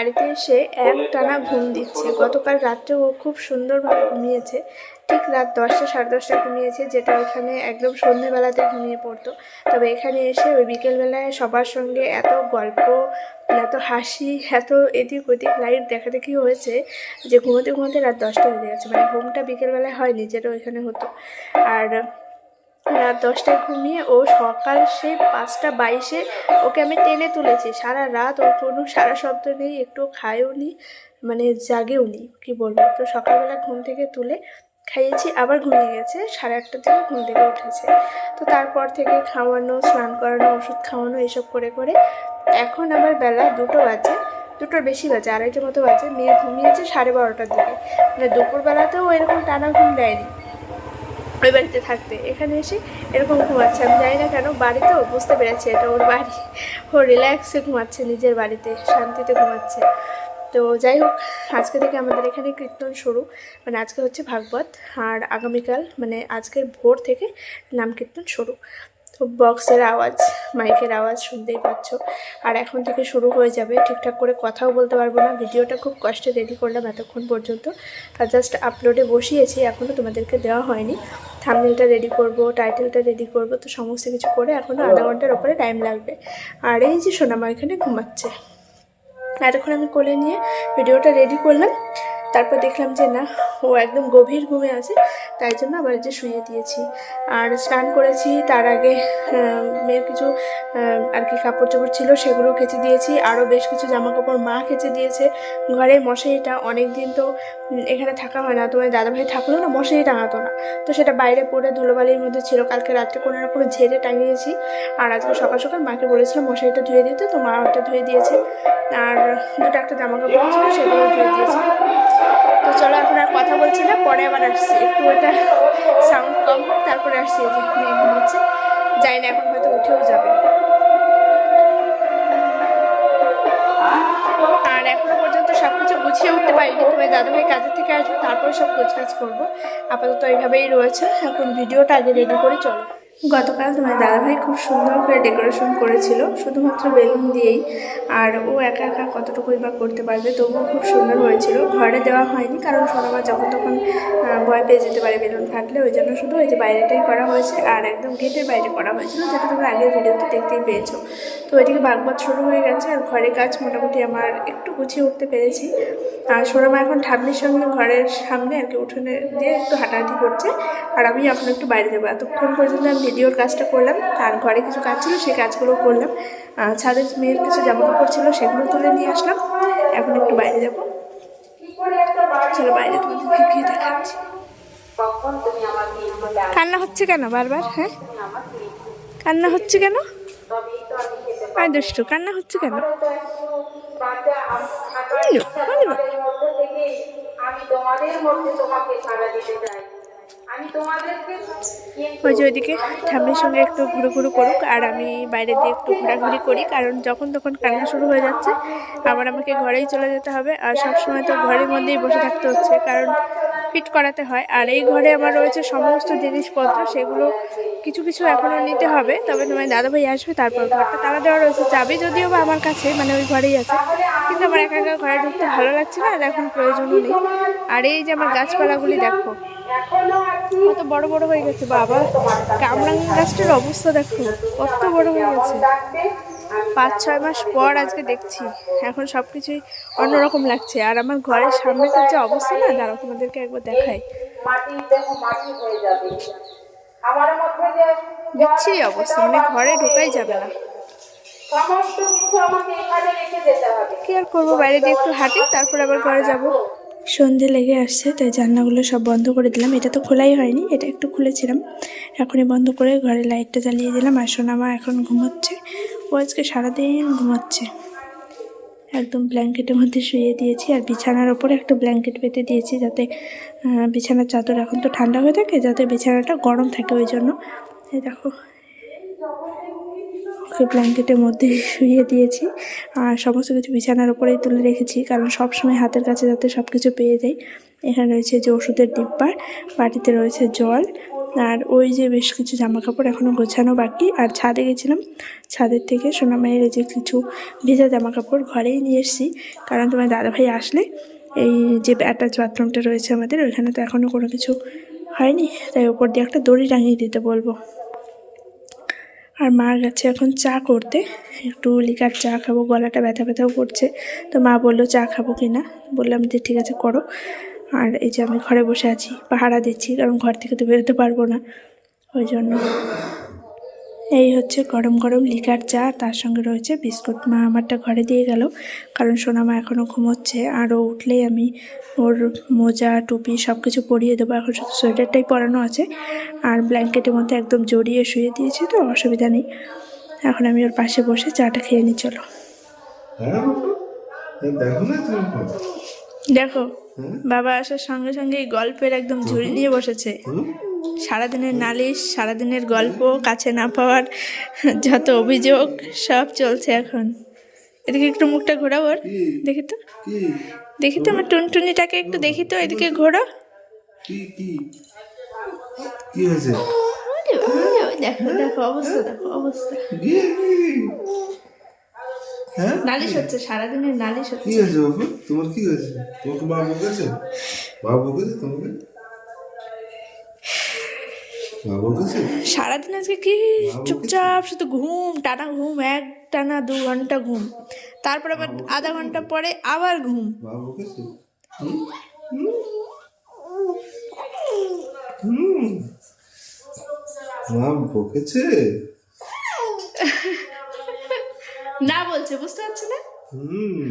বাড়িতে এসে এক টানা ঘুম দিচ্ছে। গতকাল রাত্রে ও খুব সুন্দরভাবে ঘুমিয়েছে। ঠিক রাত দশটা, সাড়ে দশটা ঘুমিয়েছে, যেটা ওখানে একদম সন্ধেবেলাতে ঘুমিয়ে পড়তো। তবে এখানে এসে ওই বিকেলবেলায় সবার সঙ্গে এত গল্প, এত হাসি, এত এদিক ওদিক লাইট দেখা দেখি হয়েছে যে ঘুমোতে ঘুমোতে রাত দশটা হয়ে গেছে। মানে ঘুমটা বিকেলবেলায় হয়নি, যেটা ওইখানে হতো। আর রাত দশটায় ঘুমিয়ে ও সকাল সেই পাঁচটা বাইশে ওকে আমি টেনে তুলেছি। সারা রাত ওর কোনো সারা শব্দ নেই একটু খায়ও নি মানে জাগেও নি, কী বলব? তো সকালবেলা ঘুম থেকে তুলে খাইয়েছি, আবার ঘুমিয়ে গেছে, সাড়ে আটটার দিকে ঘুম থেকে উঠেছে। তো তারপর থেকে খাওয়ানো, স্নান করানো, ওষুধ খাওয়ানো, এসব করে করে এখন আবার বেলা দুটো বাজে, দুটোর বেশি বাজে, আড়াইটার মতো বাজে, মেয়ে ঘুমিয়েছে সাড়ে বারোটার দিকে। মানে দুপুরবেলাতেও এরকম টানা ঘুম দেয়নি। ওই বাড়িতে থাকতে এখানে এসে এরকম ঘুমাচ্ছে। আমি যাই না কেন, বাড়িতেও বুঝতে পেরেছে এটা ওর বাড়ি। ও রিল্যাক্সে ঘুমাচ্ছে, নিজের বাড়িতে, শান্তিতে ঘুমাচ্ছে। তো যাই হোক, আজকে থেকে আমাদের এখানে কীর্তন শুরু। মানে আজকে হচ্ছে ভাগবত, আর আগামীকাল মানে আজকের ভোর থেকে নাম কীর্তন শুরু। তো বক্সের আওয়াজ মাইকের আওয়াজ শুনতেই পাচ্ছ। আর এখন থেকে শুরু হয়ে যাবে, ঠিকঠাক করে কথাও বলতে পারব না। ভিডিওটা খুব কষ্টে রেডি করলাম এতক্ষণ পর্যন্ত। আর জাস্ট আপলোডে বসিয়েছি এখনও তোমাদেরকে দেওয়া হয়নি। থামনেলটা রেডি করব টাইটেলটা রেডি করব, তো সমস্ত কিছু করে এখনও আধা ঘণ্টার ওপরে টাইম লাগবে। আর এই যে সোনামা এখানে ঘুমাচ্ছে। এতক্ষণ আমি কোলে নিয়ে ভিডিওটা রেডি করলাম। তারপর দেখলাম যে না, ও একদম গভীর ঘুমে আছে, তাই জন্য আবার যে শুয়ে দিয়েছি। আর স্নান করেছি, তার আগে মেয়ের কিছু আর কি কাপড় চোপড় ছিল সেগুলো কেচে দিয়েছি। আরও বেশ কিছু জামা কাপড় মা কেচে দিয়েছে। ঘরের মশারিটা অনেক দিন তো এখানে থাকা হয় না তোমার দাদাভাই থাকলেও না মশারি টাঙাতো না। তো সেটা বাইরে পড়ে ধুলোবালির মধ্যে ছিল, কালকে রাত্রে কোনো রকম ঝেড়ে টাঙিয়েছি। আর আজকে সকাল সকাল মাকে বলেছিলাম মশারিটা ধুয়ে দিতে তো মা ওটা ধুয়ে দিয়েছে। আর দুটো একটা জামা কাপড় ছিল সেগুলো ধুয়ে দিয়েছে। তো চলো এখন আর কথা বলছি না, পরে আবার আসছি। একটু ওটা সাউন্ড কম, তারপরে আসছি যে মেয়ে ঘুমোচ্ছে যাই না এখন হয়তো উঠেও যাবে। আর এখনও পর্যন্ত সব কিছু গুছিয়ে উঠতে পারিনি। তোমার দাদাভাই কাজের থেকে আসবে, তারপরে সব গোছগাছ করব। আপাতত এইভাবেই রয়েছে। এখন ভিডিওটা আগে রেডি করে, চলো। গতকাল তোমার দাদাভাই খুব সুন্দর করে ডেকোরেশন করেছিল, শুধুমাত্র বেলুন দিয়েই। আর ও একা একা কতটুকুই বা করতে পারবে, তবুও খুব সুন্দর হয়েছিল। ঘরে দেওয়া হয়নি, কারণ সোনামা যখন তখন ভয় পেয়ে যেতে পারে বেলুন থাকলে, ওই জন্য শুধু ওই যে বাইরেটাই করা হয়েছে, আর একদম গেটের বাইরে করা হয়েছিল, যেটা তোমরা আগের ভিডিওতে দেখতেই পেয়েছ। তো এদিকে বাগবাদ শুরু হয়ে গেছে আর ঘরের কাজ মোটামুটি আমার একটু গুছিয়ে উঠতে পেরেছি। আর সোনামা এখন ঠাম্মির সঙ্গে ঘরের সামনে আর কি উঠোনে দিয়ে একটু হাঁটাহাঁটি করছে। আর আমি এখন একটু বাইরে যাব। এতক্ষণ পর্যন্ত আমি ভিডিওর কাজটা করলাম। আর ঘরে কিছু কাজ ছিল, সেই কাজগুলো করলাম। ছাদের মেয়ের কিছু জামা কাপড় ছিল, সেগুলো তুলে নিয়ে আসলাম। এখন একটু বাইরে যাব। চলো বাইরে তোমাদের গিয়ে দেখাচ্ছি। কান্না হচ্ছে কেন বারবার হ্যাঁ? কান্না হচ্ছে কেন? আর দুষ্টু কান্না হচ্ছে কেন? ওই যে ওইদিকে ঠাম্মির সঙ্গে একটু ঘুরু ঘুরু করুক আর আমি বাইরে দিয়ে একটু ঘোরাঘুরি করি, কারণ যখন তখন কান্না শুরু হয়ে যাচ্ছে, আবার আমাকে ঘরেই চলে যেতে হবে আর সব সময় তো ঘরের মধ্যেই বসে থাকতে হচ্ছে, কারণ ফিট করাতে হয়। আর এই ঘরে আমার রয়েছে সমস্ত জিনিসপত্র, সেগুলো কিছু কিছু এখনও নিতে হবে। তবে তোমার দাদাভাই আসবে, তারপর ঘরটা তারা দেওয়া রয়েছে। চাবি যদিও বা আমার কাছে মানে ওই ঘরেই আছে। কিন্তু আমার একা একা ঘরে ঢুকতে ভালো লাগছে না, আর এখন প্রয়োজনও নেই। আর এই যে আমার গাছপালাগুলি দেখো, কত বড় বড় হয়ে গেছে, বাবা। কামরাঙ্গা গাছটার অবস্থা দেখো, কত বড় হয়ে গেছে। পাঁচ ছয় মাস পর আজকে দেখছি। এখন সব কিছুই অন্যরকম লাগছে। আর আমার ঘরের সামনেটার যে অবস্থা না দাঁড়াও তোমাদেরকে একবার দেখাই। বিচ্ছিরি অবস্থা মানে ঘরে ঢোকাই যাবে না। কি আর করব বাইরে দিয়ে একটু হাঁটি তারপর আবার ঘরে যাব। সন্ধে লেগে আসছে, তাই জানলাগুলো সব বন্ধ করে দিলাম। এটা তো খোলাই হয়নি, এটা একটু খুলেছিলাম। এখনই বন্ধ করে ঘরে লাইটটা জ্বালিয়ে দিলাম আর সোনামা এখন ঘুমোচ্ছে। ও আজকে সারাদিন ঘুমাচ্ছে। একদম ব্ল্যাঙ্কেটের মধ্যে শুয়ে দিয়েছি আর বিছানার ওপরে একটা ব্ল্যাঙ্কেট পেতে দিয়েছি যাতে বিছানার চাদর এখন তো ঠান্ডা হয়ে থাকে, যাতে বিছানাটা গরম থাকে ওই জন্য। দেখো। ওকে ব্ল্যাঙ্কেটের মধ্যে শুয়ে দিয়েছি। আর সমস্ত কিছু বিছানার উপরেই তুলে রেখেছি, কারণ সবসময় হাতের কাছে যাতে সব কিছু পেয়ে যাই। এখানে রয়েছে যে ওষুধের ডিব্বার বাটিতে রয়েছে জল, আর ওই যে বেশ কিছু জামা কাপড় এখনও গোছানো বাকি। আর ছাদে গেছিলাম, ছাদের থেকে সোনামায়ের যে কিছু ভেজা জামা কাপড় ঘরেই নিয়ে এসেছি। কারণ তোমার দাদাভাই আসলে এই যে অ্যাটাচ বাথরুমটা রয়েছে আমাদের, ওইখানে তো এখনও কোনো কিছু হয়নি। তাই ওপর দিয়ে একটা দড়ি টাঙিয়ে দিতে বলব। আর মা গেছে এখন চা করতে। একটু লিকার চা খাব, গলাটা ব্যথা ব্যথাও করছে। তো মা বলল, চা খাব কি না? বললাম যে ঠিক আছে, করো। আর এই যে আমি ঘরে বসে আছি, পাহারা দিচ্ছি, কারণ ঘর থেকে তো বেরোতে পারব না। ওই জন্য। এই হচ্ছে গরম গরম লিকার চা তার সঙ্গে রয়েছে বিস্কুট। মা আমারটা ঘরে দিয়ে গেল কারণ সোনামা এখনও ঘুমোচ্ছে। আরও উঠলেই আমি ওর মোজা টুপি সব কিছু পরিয়ে দেবো। এখন শুধু সোয়েটারটাই পরানো আছে আর ব্ল্যাঙ্কেটের মধ্যে একদম জড়িয়ে শুয়ে দিয়েছি তো অসুবিধা নেই। এখন আমি ওর পাশে বসে চাটা খেয়ে নিই চলো। হ্যাঁ দেখো বাবা আসার সঙ্গে সঙ্গে এই গল্পের একদম ঝুড়ি নিয়ে বসেছে? সারাদিনের নালিশ সারাদিনের গল্প কাছে না পাওয়ার যত অভিযোগ সব চলছে এখন। এদিকে একটু মুখটা ঘোরাও ওর দেখি তো। দেখি তো আমার টুনটুনিটাকে একটু দেখি তো এদিকে ঘোরা। কি কি? কি হয়েছে? দেখো দেখো অবস্থা দেখো অবস্থা। কি? কি? হ্যাঁ? নালিশ হচ্ছে সারাদিনের নালিশ কি হচ্ছে। হয়েছে বাবু? তোমার কি হয়েছে? তোমাকে মা বকেছে? মা বকেছে তোমাকে? সারাদিন আজকে কি চুপচাপ শুধু ঘুম টানা ঘুম এক টানা দু ঘণ্টা ঘুম। তারপর আবার আধা ঘণ্টা পরে আবার ঘুম। বকেছে? না বলছে বুঝতে পারছ না। হুম।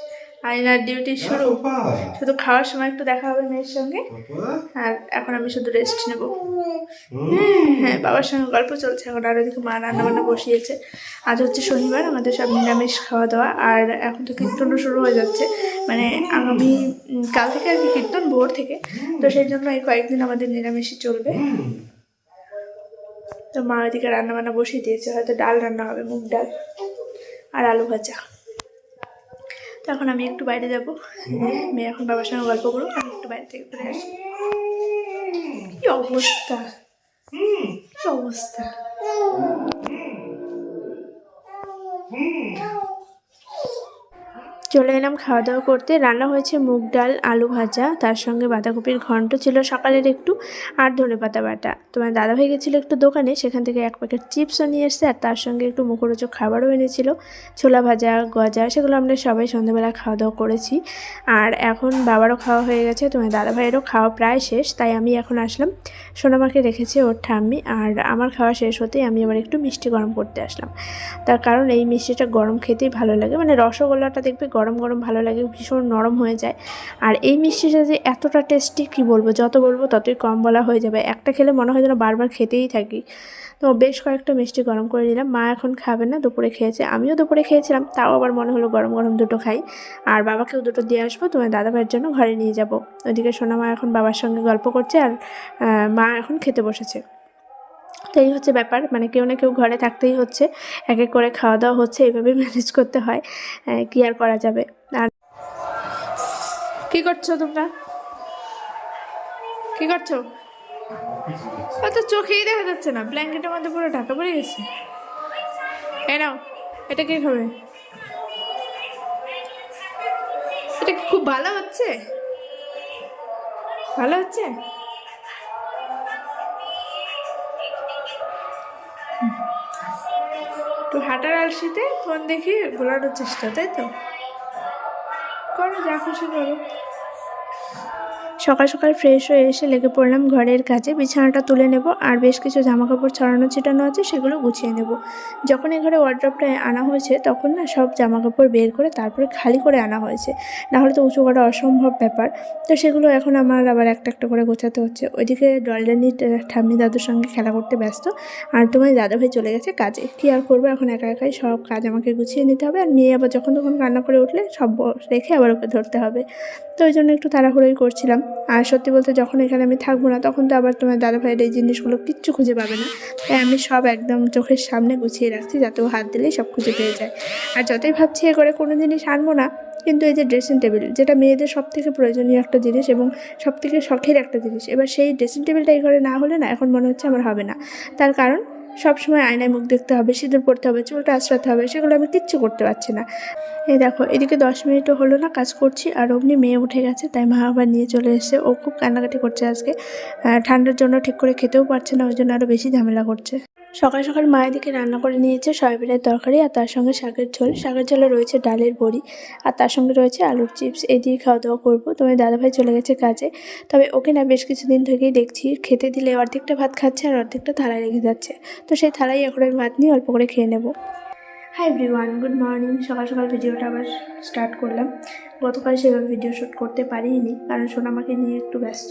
আইনার ডিউটি শুরু। শুধু খাওয়ার সময় একটু দেখা হবে মেয়ের সঙ্গে। আর এখন আমি শুধু রেস্ট নেব। হ্যাঁ বাবার সঙ্গে গল্প চলছে এখন। আর ওদিকে মা রান্না বান্না বসিয়েছে। আজ হচ্ছে শনিবার আমাদের সব নিরামিষ খাওয়া দাওয়া আর এখন তো কীর্তনও শুরু হয়ে যাচ্ছে। মানে আগামী কাল থেকে আর কি কীর্তন ভোর থেকে। তো সেই জন্য এই কয়েকদিন আমাদের নিরামিষই চলবে। তো মা ওইদিকে রান্না বান্না বসিয়ে দিয়েছে। হয়তো ডাল রান্না হবে মুগ ডাল আর আলু ভাজা। তো এখন আমি একটু বাইরে যাব। মেয়ে এখন বাবার সঙ্গে গল্প করব, আমি একটু বাইরে থেকে ঘুরে আসি। কি অবস্থা? কি অবস্থা? চলে এলাম খাওয়া দাওয়া করতে। রান্না হয়েছে মুগ ডাল, আলু ভাজা। তার সঙ্গে বাঁধাকপির ঘন্ট ছিল সকালের একটু আর ধনে পাতা বাটা। তোমার দাদা দাদাভাই গেছিল একটু দোকানে, সেখান থেকে এক প্যাকেট চিপসও নিয়ে এসছে আর তার সঙ্গে একটু মুখরোচক খাবারও এনেছিল। ছোলা ভাজা, গজা, সেগুলো আমরা সবাই সন্ধ্যাবেলা খাওয়া দাওয়া করেছি। আর এখন বাবারও খাওয়া হয়ে গেছে, তোমার দাদাভাইয়েরও খাওয়া প্রায় শেষ, তাই আমি এখন আসলাম। সোনামাকে রেখেছে ওর ঠাম্মি আর আমার খাওয়া শেষ হতেই আমি আবার একটু মিষ্টি গরম করতে আসলাম। তার কারণ এই মিষ্টিটা গরম খেতেই ভালো লাগে মানে রসগোল্লাটা দেখবে গরম গরম ভালো লাগে, ভীষণ নরম হয়ে যায়। আর এই মিষ্টিটা যে এতটা টেস্টি কি বলব, যত বলব ততই কম বলা হয়ে যাবে। একটা খেলে মনে হয় যেন বারবার খেতেই থাকি। তো বেশ কয়েকটা মিষ্টি গরম করে নিলাম। মা এখন খাবে না, দুপুরে খেয়েছে। আমিও দুপুরে খেয়েছিলাম, তাও আবার মনে হলো গরম গরম দুটো খাই। আর বাবাকেও দুটো দিয়ে আসব, তোমার দাদা ভাইয়ের জন্য ঘরে নিয়ে যাব। ওইদিকে সোনা মা এখন বাবার সঙ্গে গল্প করছে আর মা এখন খেতে বসেছে। তো এই হচ্ছে ব্যাপার। মানে কেউ না কেউ ঘরে থাকতেই হচ্ছে। এক এক করে খাওয়া দাওয়া হচ্ছে এইভাবে ম্যানেজ করতে হয়। কি আর করা যাবে? আর কি করছ তোমরা? কি করছ? অত চোখেই দেখা যাচ্ছে না। ব্ল্যাঙ্কেটের মধ্যে পুরো ঢাকা পড়ে গেছে। এ নাও, এটা কে খাবে? এটা কি খুব ভালো হচ্ছে? ভালো হচ্ছে? একটু হাঁটার আলসিতে ফোন দেখি গোলানোর চেষ্টা তাই তো? করো যা খুশি করো। সকাল সকাল ফ্রেশ হয়ে এসে লেগে পড়লাম ঘরের কাজে। বিছানাটা তুলে নেব আর বেশ কিছু জামা কাপড় ছড়ানো ছিটানো আছে, সেগুলো গুছিয়ে নেব। যখন এই ঘরে ওয়ার্ড্রপটা আনা হয়েছে, তখন না সব জামা কাপড় বের করে তারপরে খালি করে আনা হয়েছে। নাহলে তো উঁচু করা অসম্ভব ব্যাপার। তো সেগুলো এখন আমার আবার একটা একটা করে গোছাতে হচ্ছে। ওইদিকে ডলডানি ঠাম্মি দাদুর সঙ্গে খেলা করতে ব্যস্ত। আর তোমার দাদাভাই চলে গেছে কাজে। কী আর করব, এখন একা একাই সব কাজ আমাকে গুছিয়ে নিতে হবে। আর মেয়ে আবার যখন তখন কান্না করে উঠলে সব রেখে আবার ওকে ধরতে হবে। তো ওই জন্য একটু তাড়াহুড়োই করছিলাম। আর সত্যি বলতে যখন এখানে আমি থাকব না, তখন তো আবার তোমার দাদা ভাইয়ের এই জিনিসগুলো কিচ্ছু খুঁজে পাবে না। তাই আমি সব একদম চোখের সামনে গুছিয়ে রাখছি, যাতে ও হাত দিলেই সব খুঁজে পেয়ে যায়। আর যতই ভাবছি এ করে কোনো জিনিস আনব না, কিন্তু এই যে ড্রেসিং টেবিল যেটা মেয়েদের সব থেকে প্রয়োজনীয় একটা জিনিস এবং সব থেকে শখের একটা জিনিস, এবার সেই ড্রেসিং টেবিলটা এই ঘরে না হলে না, এখন মনে হচ্ছে আমার হবে না। তার কারণ সব সময় আয়নায় মুখ দেখতে হবে, সিঁদুর পড়তে হবে, চুলটা আশ্রাতে হবে, সেগুলো আমি কিচ্ছু করতে পারছি না। এই দেখো, এদিকে দশ মিনিটও হলো না কাজ করছি, আর অমনি মেয়ে উঠে গেছে, তাই মা আবার নিয়ে চলে এসেছে। ও খুব কান্নাকাটি করছে আজকে। ঠান্ডার জন্য ঠিক করে খেতেও পারছে না, ওই জন্য আরও বেশি ঝামেলা করছে। সকাল সকাল মায়ের দিকে রান্না করে নিয়েছে সয়াবিনের তরকারি আর তার সঙ্গে শাকের ঝোল। শাকের ঝোলে রয়েছে ডালের বড়ি আর তার সঙ্গে রয়েছে আলুর চিপস। এই দিয়ে খাওয়া দাওয়া করব। তোমার দাদাভাই চলে গেছে কাজে। তবে ওকে না বেশ কিছুদিন থেকেই দেখছি। খেতে দিলে অর্ধেকটা ভাত খাচ্ছে আর অর্ধেকটা থালায় রেখে যাচ্ছে। তো সেই থালাই এখন আমি ভাত নিয়ে অল্প করে খেয়ে নেব। হাই এভরিওয়ান গুড মর্নিং সকাল সকাল ভিডিওটা আবার স্টার্ট করলাম। গতকাল সেভাবে ভিডিও শ্যুট করতে পারিনি, কারণ সোনামাকে নিয়ে একটু ব্যস্ত।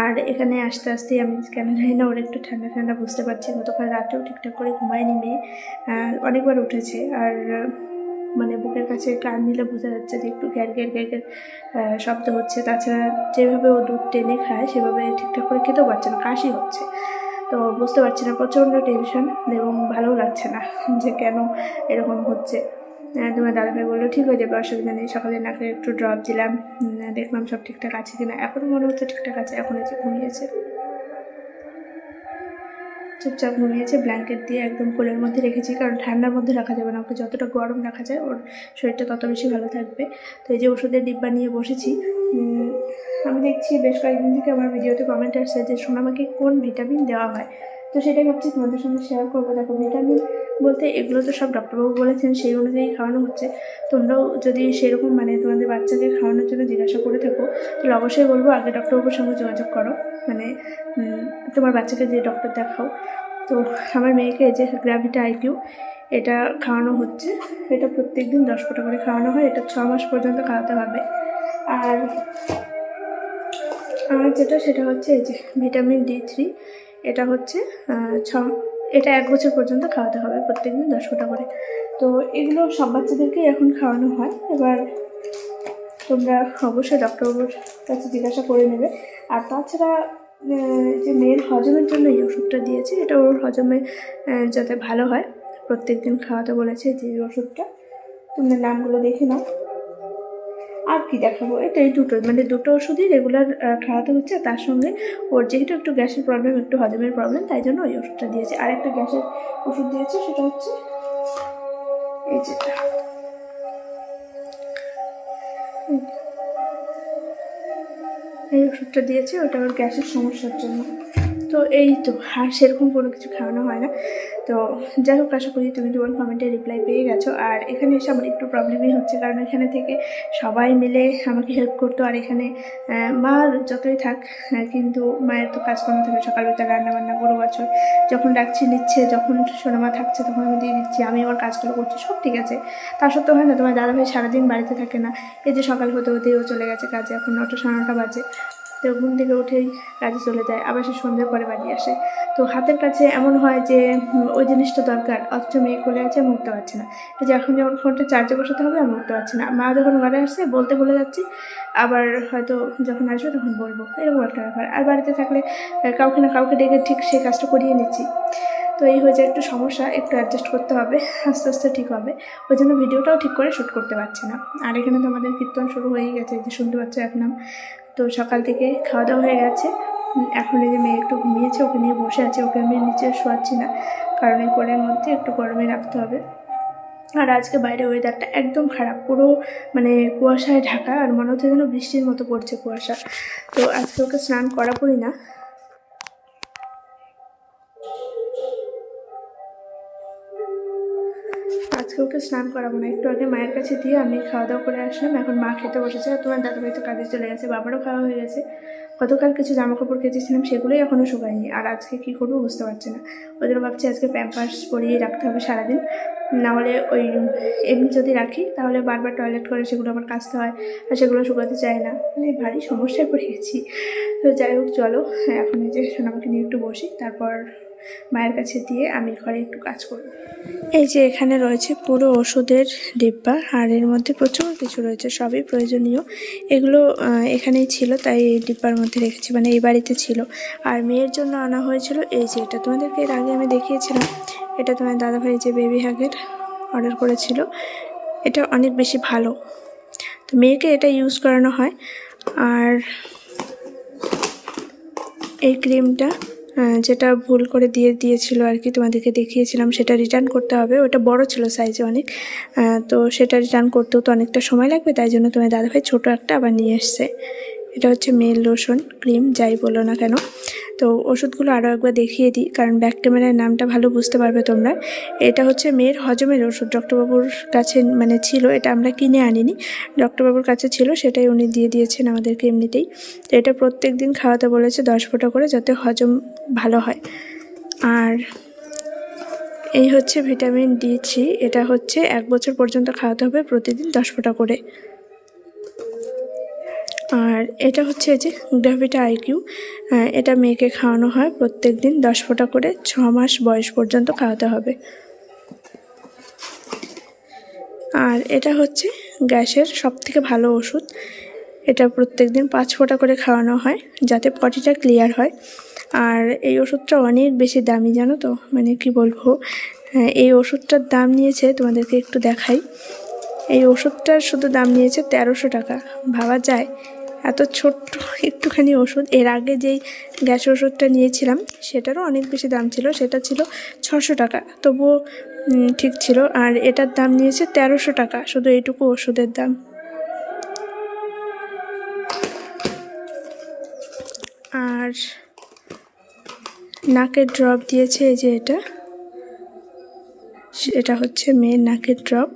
আর এখানে আসতে আসতে আমি কেন জানি না, ওর একটু ঠান্ডা ঠান্ডা বুঝতে পারছি। গতকাল রাতেও ঠিকঠাক করে ঘুমায়নি মেয়ে। অনেকবার উঠেছে। আর মানে বুকের কাছে কান নিলে বোঝা যাচ্ছে যে একটু গ্যার গ্যার গ্যার গ্যার শব্দ হচ্ছে। তাছাড়া যেভাবে ও দুধ টেনে খায়, সেভাবে ঠিকঠাক করে খেতেও পারছে না, কাশি হচ্ছে। তো বুঝতে পারছি না, প্রচণ্ড টেনশন এবং ভালো লাগছে না যে কেন এরকম হচ্ছে। তোমার দাদাভাই বলল, ঠিক হয়ে যাবে, অসুবিধা নেই, সকালে নাকে একটু ড্রপ দিলাম দেখলাম সব ঠিকঠাক আছে কিনা। এখনও মনে হচ্ছে ঠিকঠাক আছে, এখন এসে ঘুমিয়েছে। চুপচাপ ঘুমিয়েছে ব্ল্যাঙ্কেট দিয়ে একদম কোলের মধ্যে রেখেছি, কারণ ঠান্ডার মধ্যে রাখা যাবে না, ওকে যতটা গরম রাখা যায়, ওর শরীরটা তত বেশি ভালো থাকবে। তো এই যে ওষুধের ডিব্বা নিয়ে বসেছি আমি দেখছি বেশ কয়েকদিন থেকে আমার ভিডিওতে কমেন্ট আসছে যে সোনামাকে কোন ভিটামিন দেওয়া হয়? তো সেটাই ভাবছি তোমাদের সঙ্গে শেয়ার করব। দেখো ভিটামিন বলতে এগুলো তো সব ডক্টরবাবু বলেছেন, সেই অনুযায়ী খাওয়ানো হচ্ছে। তোমরাও যদি সেরকম মানে তোমাদের বাচ্চাকে খাওয়ানোর জন্য জিজ্ঞাসা করে থাকো, তাহলে অবশ্যই বলব, আগে ডক্টরবাবুর সঙ্গে যোগাযোগ করো। মানে তোমার বাচ্চাকে যে ডক্টর দেখাও। তো আমার মেয়েকে যে গ্র্যাভিটা আইকিউ এটা খাওয়ানো হচ্ছে। এটা প্রত্যেক দিন দশ ফোঁটা করে খাওয়ানো হয়। এটা ছ মাস পর্যন্ত খাওয়াতে হবে। আর আর যেটা, সেটা হচ্ছে এই যে ভিটামিন ডি থ্রি এটা হচ্ছে ছ, এটা এক বছর পর্যন্ত খাওয়াতে হবে প্রত্যেকদিন দশ ফোঁটা করে। তো এগুলো সব বাচ্চাদেরকেই এখন খাওয়ানো হয়। এবার তোমরা অবশ্যই ডক্টরবাবুর কাছে জিজ্ঞাসা করে নেবে। আর তাছাড়া যে মেয়ের হজমের জন্য এই ওষুধটা দিয়েছে, এটা ওর হজমে যাতে ভালো হয়। প্রত্যেক দিন খাওয়াতে বলেছে যে ওষুধটা। তোমরা নামগুলো দেখে নাও। আর কি দেখাবো? এটা এই দুটো মানে দুটো ওষুধই রেগুলার খাওয়াতে হচ্ছে। তার সঙ্গে ওর যেহেতু একটু গ্যাসের প্রবলেম একটু হজমের প্রবলেম তাই জন্য ওই ওষুধটা দিয়েছে। আর একটা গ্যাসের ওষুধ দিয়েছে, সেটা হচ্ছে এই যেটা। এই ওষুধটা দিয়েছে, ওটা ওর গ্যাসের সমস্যার জন্য। তো এই তো, আর সেরকম কোনো কিছু খাওয়ানো হয় না। তো যাই হোক, আশা করি তুমি তোমার কমেন্টে রিপ্লাই পেয়ে গেছো। আর এখানে এসে আমার একটু প্রবলেমই হচ্ছে, কারণ এখানে থেকে সবাই মিলে আমাকে হেল্প করতো। আর এখানে মা যতই থাক কিন্তু মায়ের তো কাজকর্ম থাকে সকাল বিকাল রান্না বান্না গরু বছর যখন ডাকছি, নিচ্ছে, যখন সোনামা থাকছে, তখন আমি দিয়ে দিচ্ছি, আমি আমার কাজগুলো করছি, সব ঠিক আছে। তা সত্ত্বেও হয় না, তোমার দাদাভাই সারাদিন বাড়িতে থাকে না। এই যে সকাল হতে হতেই ও চলে গেছে কাজে, এখন নটা সাড়ে নটা বাজে। তো ঘুম থেকে উঠেই কাজে চলে যায়, আবার সে সন্ধ্যের পরে বাড়ি আসে। তো হাতের কাছে এমন হয় যে ওই জিনিসটা দরকার, অথচ মেয়ে কোলে আছে আমি উঠতে পারছি না যে এখন যেমন ফোনটা চার্জে বসাতে হবে আমি উঠতে পারছি না। মা যখন ঘরে আসছে, বলতে বলে যাচ্ছি, আবার হয়তো যখন আসবে তখন বলব। এরকম একটা ব্যাপার। আর বাড়িতে থাকলে কাউকে না কাউকে ডেকে ঠিক সেই কাজটা করিয়ে নিচ্ছি। তো এই হয়েছে একটু সমস্যা, একটু অ্যাডজাস্ট করতে হবে, আস্তে আস্তে ঠিক হবে। ওই জন্য ভিডিওটাও ঠিক করে শ্যুট করতে পারছি না। আর এখানে তো আমাদের কীর্তন শুরু হয়েই গেছে যে শুনতে পাচ্ছ এক নাম। তো সকাল থেকে খাওয়া দাওয়া হয়ে গেছে। এখন এই যে মেয়ে একটু ঘুমিয়েছে, ওকে নিয়ে বসে আছে। ওকে আমি নিচে শোয়াচ্ছি না, কারণ এই কোলের মধ্যে একটু গরমে রাখতে হবে। আর আজকে বাইরে ওয়েদারটা একদম খারাপ, পুরো মানে কুয়াশায় ঢাকা, আর মনে হচ্ছে যেন বৃষ্টির মতো পড়ছে কুয়াশা। তো আজকে ওকে স্নান করাবোই না আজকে ওকে স্নান করাবো না। একটু আগে মায়ের কাছে দিয়ে আমি খাওয়া দাওয়া করে আসলাম, এখন মা খেতে বসেছে। আর তোমার দাদুভাই তো কাজে চলে গেছে, বাবারও খাওয়া হয়ে গেছে। গতকাল কিছু জামা কাপড় কেচেছিলাম, সেগুলোই এখনও শুকায়নি। আর আজকে কী করব বুঝতে পারছি না। ওদের ভাবছি আজকে প্যাম্পার্স পরিয়ে রাখতে হবে সারাদিন। না হলে ওই এমনি যদি রাখি, তাহলে বারবার টয়লেট করে সেগুলো আবার কাচতে হয় আর সেগুলো শুকাতে চায় না। মানে ভারী সমস্যায় পড়ে গেছি। তো যাই হোক, চলো, এখন এই যে সোনামাকে নিয়ে একটু বসি, তারপর মায়ের কাছে দিয়ে আমি ঘরে একটু কাজ করব। এই যে এখানে রয়েছে পুরো ওষুধের ডিব্বা, আর এর মধ্যে প্রচুর কিছু রয়েছে, সবই প্রয়োজনীয়। এগুলো এখানেই ছিল, তাই এই ডিব্বার মধ্যে রেখেছি মানে এই বাড়িতে ছিল। আর মেয়ের জন্য আনা হয়েছিল, এই যে এটা তোমাদেরকে এর আগে আমি দেখিয়েছিলাম, এটা তোমার দাদাভাই যে বেবি হাগের অর্ডার করেছিল, এটা অনেক বেশি ভালো। তো মেয়েকে এটা ইউজ করানো হয়, আর এই ক্রিমটা যেটা ভুল করে দিয়ে দিয়েছিল আর কি, তোমাদেরকে দেখিয়েছিলাম, সেটা রিটার্ন করতে হবে। ওটা বড় ছিল সাইজে অনেক। তো সেটা রিটার্ন করতেও তো অনেকটা সময় লাগবে, তাই জন্য তোমার দাদাভাই ছোটো একটা আবার নিয়ে এসছে। এটা হচ্ছে মেল লোশন ক্রিম যাই বলো না কেন। তো ওষুধগুলো আরও একবার দেখিয়ে দিই, কারণ ব্যাক ক্যামেরার নামটা ভালো বুঝতে পারবে তোমরা। এটা হচ্ছে মেয়ের হজমের ওষুধ, ডক্টরবাবুর কাছে মানে ছিল, এটা আমরা কিনে আনিনি। ডক্টরবাবুর কাছে ছিল, সেটাই উনি দিয়ে দিয়েছেন আমাদেরকে এমনিতেই। তো এটা প্রত্যেক দিন খাওয়াতে বলেছে দশ ফোঁটা করে যাতে হজম ভালো হয়। আর এই হচ্ছে ভিটামিন ডি থ্রি, এটা হচ্ছে এক বছর পর্যন্ত খাওয়াতে হবে প্রতিদিন দশ ফোঁটা করে। আর এটা হচ্ছে যে গ্রাভিটা আইকিউ এটা মেয়েকে খাওয়ানো হয় প্রত্যেক দিন দশ ফোঁটা করে ছ মাস বয়স পর্যন্ত খাওয়াতে হবে। আর এটা হচ্ছে গ্যাসের সব থেকে ভালো ওষুধ। এটা প্রত্যেক দিন পাঁচ ফোঁটা করে খাওয়ানো হয় যাতে পটিটা ক্লিয়ার হয়। আর এই ওষুধটা অনেক বেশি দামি জানো তো? মানে কি বলব? হ্যাঁ, এই ওষুধটার দাম নিয়েছে তোমাদেরকে একটু দেখাই। এই ওষুধটার শুধু দাম নিয়েছে তেরোশো টাকা। ভাবা যায়? এত ছোট্ট একটুখানি ওষুধ। এর আগে যেই গ্যাস ওষুধটা নিয়েছিলাম, সেটারও অনেক বেশি দাম ছিল। সেটা ছিল ছশো টাকা। তবুও ঠিক ছিল। আর এটার দাম নিয়েছে তেরোশো টাকা, শুধু এইটুকু ওষুধের দাম। আর নাকের ড্রপ দিয়েছে এই যে এটা। এটা হচ্ছে মেয়ের নাকের ড্রপ।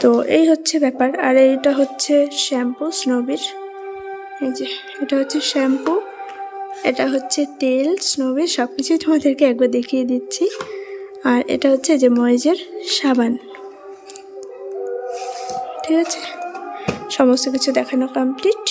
তো এই হচ্ছে ব্যাপার। আর এইটা হচ্ছে শ্যাম্পু স্নোবির। এই যে, এটা হচ্ছে শ্যাম্পু, এটা হচ্ছে তেল, স্নোবে সব কিছুই তোমাদেরকে একবার দেখিয়ে দিচ্ছি। আর এটা হচ্ছে যে ময়েজের সাবান। ঠিক আছে? সমস্ত কিছু দেখানো কমপ্লিট